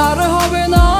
আর হবে না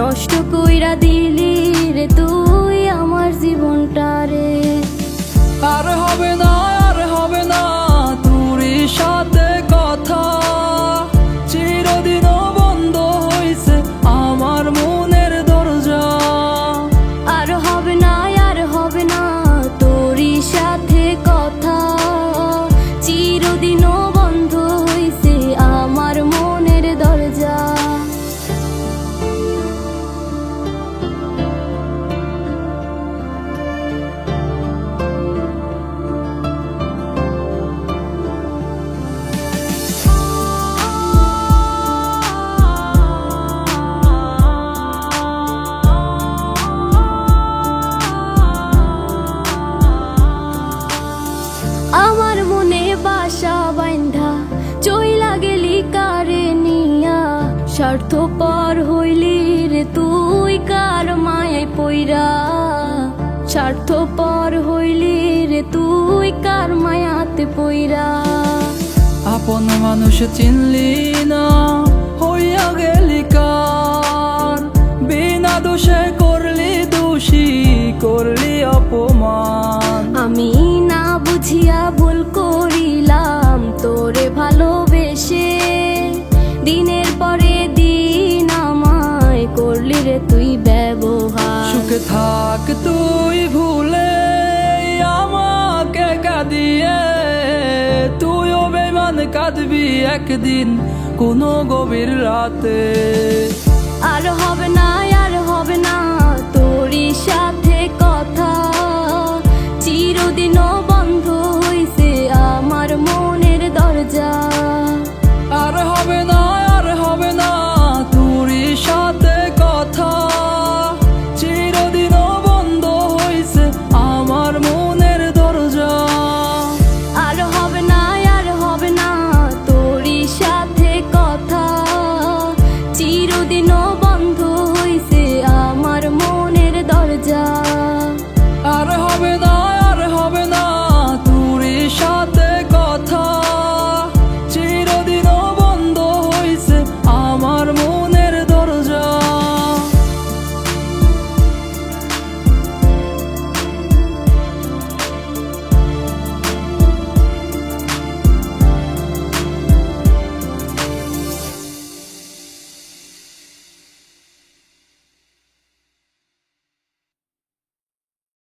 নষ্ট কইরা দি পর হইলি রে তুই কার মায়ায় পইরা? স্বার্থপর হইলি রে তুই কার মায়াতে পইরা? আপন মানুষ চিনলি তুই ভুলে আমাকে কাঁদিয়ে ও বেমান কাঁদবি একদিন কোনো গভীর রাতে। আর হবে না, আর হবে না। বন্ধ হইছে আমার মনের দরজা।